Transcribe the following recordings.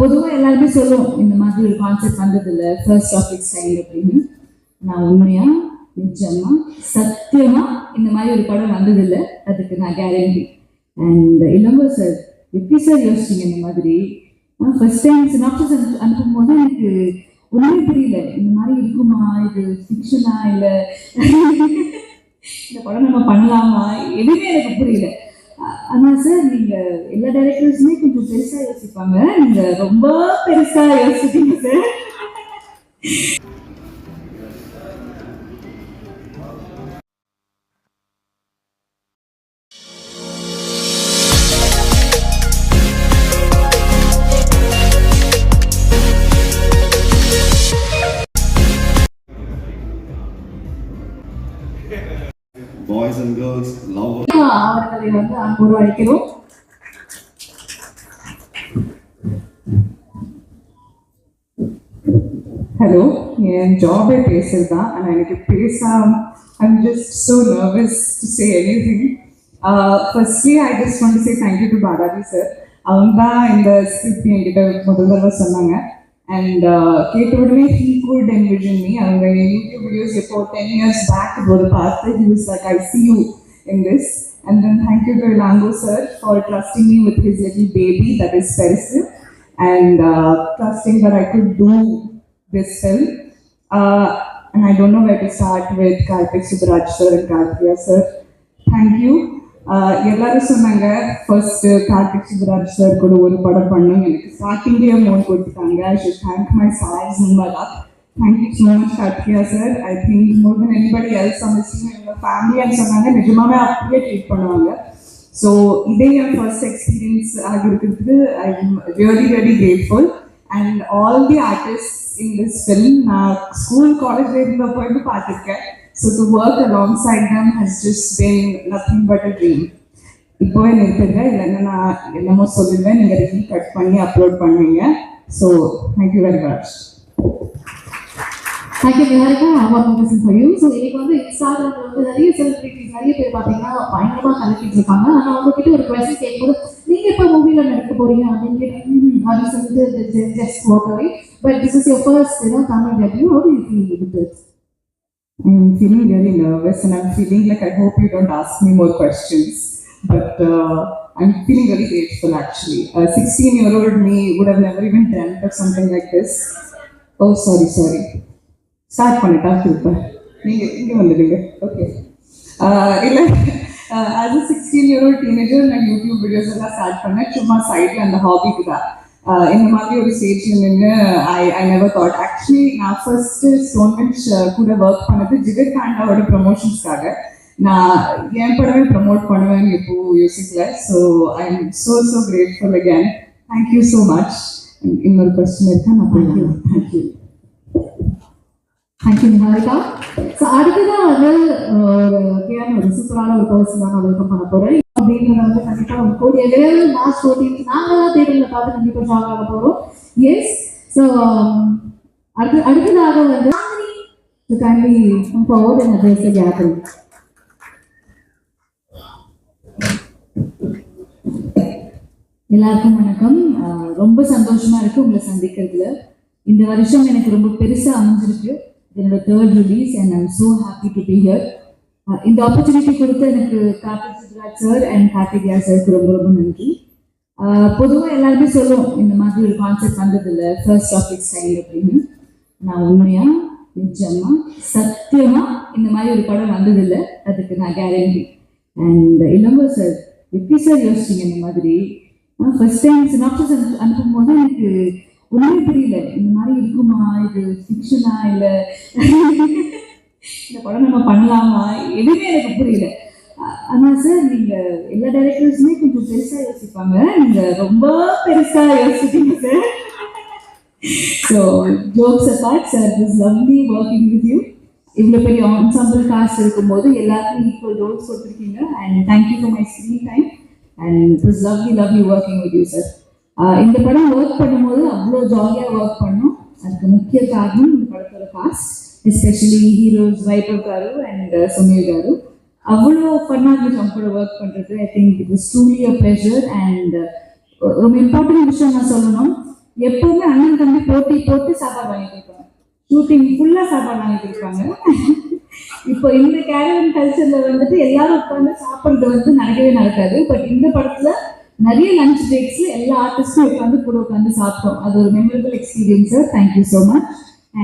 பொதுவாக எல்லாருமே சொல்லுவோம் இந்த மாதிரி ஒரு கான்செப்ட் வந்தது இல்லை ஃபர்ஸ்ட் ஆஃப் இட்ஸ் கைண்ட் அப்படின்னு. நான் உண்மையா நிஜமா சத்தியமா இந்த மாதிரி ஒரு படம் வந்ததில்லை. அதுக்கு நான் கேரண்டி அண்ட் இளங்கோ சார் எப்படி சார் யோசிச்சீங்க இந்த மாதிரி? ஃபர்ஸ்ட் டைம் சினாப்சஸ் அனுப்பும் போது எனக்கு ஒன்றுமே புரியல. இந்த மாதிரி இருக்குமா? இது ஃபிக்ஷனா இல்லை இந்த படம் நம்ம பண்ணலாமா? எதுவுமே எனக்கு புரியல. அ- ஆனா சார் நீங்க எல்லா டைரக்டர்ஸுமே கொஞ்சம் பெருசா யோசிப்பாங்க. நீங்க ரொம்ப பெருசா யோசிப்பீங்க sir. Boys and girls love அவர்களை வந்து அன்போடு அழைக்கிறோம் ஹலோ என் ஜாபே பேசுறது? தான் ஆனால் எனக்கு பேசாம I'm just so nervous to say anything firstly I just வந்து say thank you to Balaji sir அவங்க தான் இந்த ஸ்கிரிப்ட் என்கிட்ட முதல் தடவை சொன்னாங்க. அண்ட் uh, கேட்ட உடனே ஹீ குட் என்விஷன் மீ அவங்க யூடியூப் வீடியோஸ் எப்போ டென் இயர்ஸ் பேக் போது பார்த்து he was like I see you in this And then thank you to Elango sir for trusting me with his little baby that is Perisil and uh, trusting that I could do this film. Uh, and I don't know where to start with Karthik Subraj sir and Karthika sir. Thank you. Uh, எல்லாரும் சொன்னாங்க first Karthik Subbaraj sir கூட ஒரு படம் பண்ணும் எனக்கு ஸ்டார்டிங்லேயே amount கொடுத்துட்டாங்க I should thank my choice and my luck thank you so much Karthika sir I think more then anybody else அந்த டீம் எங்கள் ஃபேமிலின்னு சொன்னாங்க நிஜமாவே அப்படியே ட்ரீட் பண்ணுவாங்க. ஸோ இதே என் first experience ஆகிருக்கிறதுக்கு I am really very grateful and all the artist in this film நான் ஸ்கூல் காலேஜ் இருந்தப்போ இருந்து பார்த்துருக்கேன். So to work alongside them has just been nothing but a dream இப்போவே நிறுத்துங்க. இல்லைன்னா நான் என்னமோ சொல்லிடுவேன் நீங்கள் ரிவ்யூ கட் பண்ணி அப்லோட் பண்ணுவீங்க. So thank you very much thank you Niharika ஆமா கொஸ்டின் ஃபார் யூ ஸோ இன்னைக்கு வந்து இன்ஸ்டாகிராம்ல வந்து நிறைய செலிபிரிட்டிஸ் நிறைய பேர் பார்த்தீங்கன்னா பயங்கரமா கலக்கிட்டு இருக்காங்க ஆனா அவங்க கிட்ட ஒரு கொஸ்டின் கேட்கும்போது நீங்க எப்போ மூவில நடிக்க போறீங்க அப்படின்னு கேட்டு "ம், அப்படின்னு சொல்லிட்டு just walk away but this is your first you know Tamil debut how do you feel with this I'm feeling really nervous and I'm feeling like I hope you don't ask me more questions. But uh, I'm feeling very grateful actually. A 16 year old me would have never even dreamt of something like this. Oh, sorry, sorry. Start பண்ணிட்டா திருப்ப நீங்கள் இங்கே வந்துடுங்க. Okay இல்லை as a sixteen year old teenager நான் YouTube videos எல்லாம் start பண்ணேன். சும்மா சைடில் அந்த ஹாபிக்கு தான். இந்த மாதிரி ஒரு ஸ்டேஜில் நின்று I I never thought actually நான் ஃபர்ஸ்ட்டு ஸ்டோன் கூட ஒர்க் பண்ணது ஜிகர் காண்டாவோட ப்ரொமோஷன்ஸ்க்காக நான் என் படமே ப்ரமோட் பண்ணுவேன்னு இப்போ யோசிக்கல. So I am so so grateful again thank you so much இன்னொரு கொஸ்டின் இருக்கா? நான் thank you thank you thank you Niharika so அடுத்ததான் வந்து ஒரு கேன ஒரு சூப்பரான ஒரு பர்சன் தான் நான் வெல்கம் பண்ண போறேன். அப்படின்றத வந்து கண்டிப்பாக ஒரு கோடி விரைவில் மார்ச் ஃபோர்டீன் நாங்களாம் தேர்தலில் பார்த்து கண்டிப்பாக ஜாக் ஆக போகிறோம் எஸ் ஸோ um, அடுத்து அடுத்ததாக வந்து கண்டி forward and address the எல்லாருக்கும் வணக்கம். ரொம்ப சந்தோஷமா இருக்கு உங்களை சந்திக்கிறதுல. இந்த வருஷம் எனக்கு ரொம்ப பெருசா அமைஞ்சிருக்கு. என்னோட third release and I'm so happy to be here இந்த ஆப்பர்ச்சுனிட்டி கொடுத்த எனக்கு கார்த்திக் சுப்ராஜ் சார் அண்ட் கார்த்திகேயா சாருக்கு ரொம்ப ரொம்ப நன்றி. பொதுவாக எல்லாருமே சொல்லுவோம் இந்த மாதிரி ஒரு கான்செப்ட் வந்தது இல்லை ஃபர்ஸ்ட் ஆஃப் இட்ஸ் அப்படின்னு. நான் உண்மையா நிஜமா சத்தியமா இந்த மாதிரி ஒரு படம் வந்ததில்லை அதுக்கு நான் கேரண்டி அண்ட் இளங்கோ சார் எப்படி சார் யோசிச்சீங்க இந்த மாதிரி? ஃபர்ஸ்ட் டைம் சினாப்சஸ் அனுப்பும் போது எனக்கு ஒன்றுமே புரியல. இந்த மாதிரி இருக்குமா? இது ஃபிக்ஷனா இல்லை இந்த படம் நம்ம பண்ணலாமா? எதுவுமே எனக்கு புரியல. ஆனால் ஆனா சார் நீங்க எல்லா டைரக்டர்ஸுமே கொஞ்சம் பெருசா யோசிப்பாங்க. நீங்க ரொம்ப பெருசா யோசிப்பீங்க sir so jokes apart sir is lovely working with you இவ்வளோ பெரிய ஆன்சாம்பிள் காஸ்ட் இருக்கும்போது எல்லாருக்கும் ஈக்குவல் ரோல்ஸ் கொடுத்துருக்கீங்க. And thank you for my screen time and it is lovely lovely working with you sir இந்த படம் ஒர்க் பண்ணும்போது அவ்வளோ ஜாலியாக ஒர்க் பண்ணோம். அதுக்கு முக்கிய காரணம் இந்த படத்தோட cast especially heroes Vaibhav garu and Sunil garu அவ்வளோ ஃபன்னாக இருந்துச்சு அவங்க கூட ஒர்க் பண்ணுறது I think it is truly a pleasure and ரொம்ப இம்பார்ட்டன்ட் விஷயம் நான் சொல்லணும். எப்பவுமே அண்ணன் தம்பி போட்டி போட்டு சாப்பாடு வாங்கிட்டு இருப்பாங்க. ஷூட்டிங் ஃபுல்லாக சாப்பாடு வாங்கிட்டு இருப்பாங்க. இப்போ இந்த கேரவன் கல்ச்சரில் வந்துட்டு எல்லாரும் உட்காந்து சாப்பிட்றது வந்து நடக்கவே நடக்காது. பட் இந்த படத்தில் நிறைய லஞ்ச் பிரேக்ஸ் எல்லா ஆர்டிஸ்டும் உட்காந்து கூட உட்காந்து சாப்பிட்டோம். அது ஒரு memorable experience sir thank you so much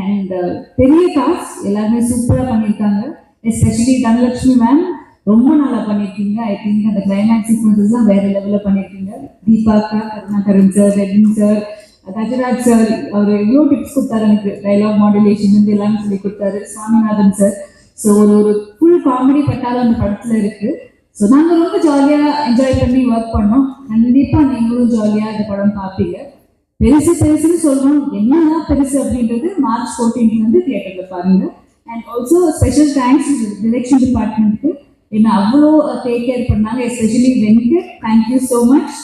and பெரிய காஸ்ட் எல்லாருமே சூப்பராக பண்ணியிருக்காங்க. எஸ்பெஷலி தனலட்சுமி மேம் ரொம்ப நல்லா பண்ணியிருக்கீங்க. ஐ திங்க் அந்த கிளைமேக்ஸ் சீக்வன்சஸ்லாம் வேற லெவலில் பண்ணியிருக்கீங்க. தீபாக்கா Karunakaran sir Redin sir Gajaraj sir அவர் எவ்வளோ டிப்ஸ் கொடுத்தாரு எனக்கு. டைலாக் மாடுலேஷன் வந்து எல்லாமே சொல்லி கொடுத்தாரு. சாமிநாதன் சார் ஸோ ஒரு ஒரு ஃபுல் காமெடி பட்டாலும் அந்த படத்தில் இருக்குது ஸோ நாங்கள் ரொம்ப ஜாலியாக என்ஜாய் பண்ணி ஒர்க் பண்ணோம். கண்டிப்பாக நீங்களும் ஜாலியாக இந்த படம் பார்ப்பீங்க பெருசு பெருசுன்னு சொல்லணும். என்னதான் பெருசு அப்படின்றது மார்ச் 14th வந்து தியேட்டரில் பாருங்க. And also special thanks direction டிபார்ட்மெண்ட்டுக்கு என்ன அவ்வளோ uh, டேக் கேர் பண்ணாங்க especially Venkat. Thank you so much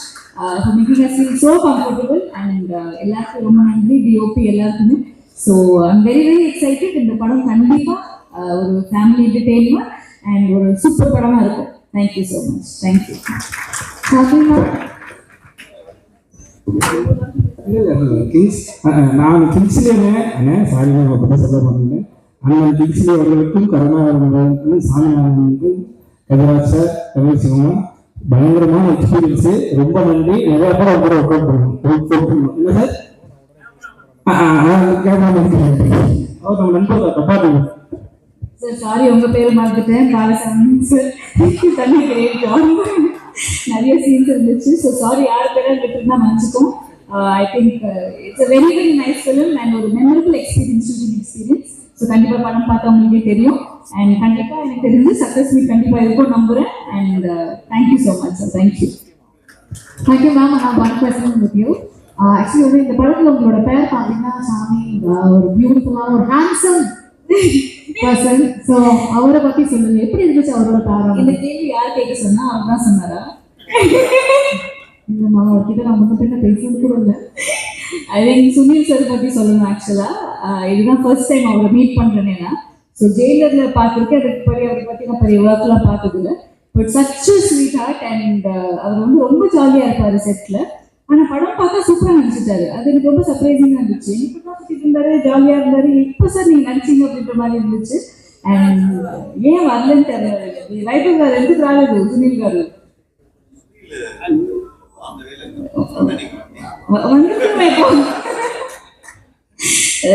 for making us feel so comfortable and எல்லாருக்கும் ரொம்ப நன்றி. டிஓபி எல்லாருக்குமே. So I'm very very excited இந்த படம் கண்டிப்பாக uh, ஒரு ஃபேமிலி என்டர்டெயின்மெண்ட் அண்ட் ஒரு சூப்பர் படமாக இருக்கும். Thank you much much. Thank you. Kings நான் கிங்ஸ்லேயே அண்ணே சாரி நான் சொல்ல மாட்டேன் அண்ணன் கிங்ஸ்லே அவர்களுக்கும் கருணாகரனுக்கும் சாமிநாதனுக்கும் கதிராஜ் சார் ரமேஷ் சிவமா பயங்கரமான எக்ஸ்பீரியன்ஸு ரொம்ப நன்றி. நிறைய பேர் அவங்க கூட ஒர்க் பண்ணணும் இல்லை சார்? கேட்காம அவர் நம்ம நண்பர் சார் சாரி உங்க பேர் மறந்துட்டேன். பாலசாமி. சார் தண்ணி கிரேட் நிறைய சீன்ஸ் இருந்துச்சு. ஸோ சாரி யார் பேரை விட்டுருந்தா மன்னிச்சுக்கும் I think it's a very very nice film and ஒரு memorable experience shooting experience so கண்டிப்பாக படம் பார்த்தா உங்களுக்கே தெரியும். அண்ட் கண்டிப்பாக எனக்கு தெரிஞ்சு சக்ஸஸ் மீட் கண்டிப்பாக இருக்கும் நம்புறேன். And thank you so much sir thank you thank you ma'am நான் one question with you actually வந்து இந்த படத்தில் உங்களோட பேர் பார்த்தீங்கன்னா சாமி uh, ஒரு பியூட்டிஃபுல்லான ஒரு ஹேண்ட்ஸம் பர்சன் ஸோ அவரை பத்தி சொல்லுங்க. எப்படி இருந்துச்சு அவரோட இந்த பேரம் கேள்வி யார் கேட்க சொன்னா அவர் தான் சொன்னாரா? இல்லைம்மா அவர்கிட்ட நான் முன்ன பின்ன பேசுறது கூட இல்லை. ஐ திங்க் சுனில் சார் பத்தி சொல்லணும் ஆக்சுவலா இதுதான் ஃபர்ஸ்ட் டைம் அவரை மீட் பண்றேன் நான். ஸோ ஜெயிலர்ல பார்த்துருக்கேன். அதுக்கு படி அவரை பத்தி நான் பெரிய ஒர்க்லாம் பார்த்ததில்ல. But such sweet heart and அவர் வந்து ரொம்ப ஜாலியா இருப்பாரு செட்ல ஆனா படம் பார்த்தா சூப்பரா நடிச்சிட்டாரு. அது எனக்கு ரொம்ப சர்ப்ரைசிங்கா இருந்துச்சு. இப்ப பார்த்துட்டு இருந்தாரு ஜாலியா இருந்தாரு. இப்ப சார் நீங்க நடிச்சீங்க அப்படின்ற மாதிரி இருந்துச்சு. அண்ட் ஏன் வரலன்னு தெரியல ரைட்டர் கார் எந்த ராலது Sunil garu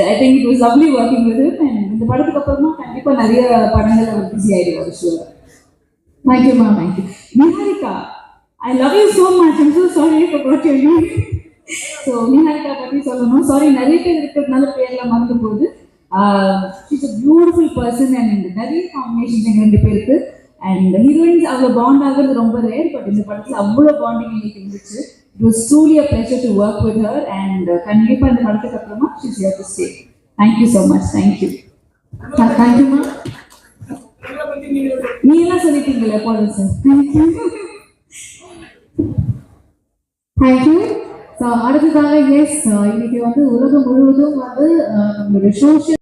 I think it was lovely working with இந்த படத்துக்கு அப்புறமா கண்டிப்பா நிறைய படங்கள் அவர் பிஸி ஆயிடுவார் sure thank you ma'am thank you Niharika I love you so much I'm so sorry for what you so Niharika பற்றி சொல்லணும். சாரி நிறைய பேர் இருக்கிறதுனால பேரெலாம் மறந்து போகுது. It's a beautiful person and நிறைய காம்பினேஷன்ஸ் எங்கள் ரெண்டு பேருக்கு அண்ட் ஹீரோயின்ஸ் அவ்வளோ பாண்ட் ஆகுறது ரொம்ப ரேர் பட் இந்த படத்தில் அவ்வளோ பாண்டிங் எனக்கு இருந்துச்சு. It was truly a pleasure to work with her and கண்டிப்பாக இந்த படத்துக்கு அப்புறமா she's here to stay thank you so much thank you thank you ma'am நீ எல்லாம் சொல்லிட்டீங்களே போதும் sir thank you thank you so அடுத்ததாக எஸ் இன்னைக்கு வந்து உலகம் முழுவதும் வந்து நம்மளுடைய சோஷியல்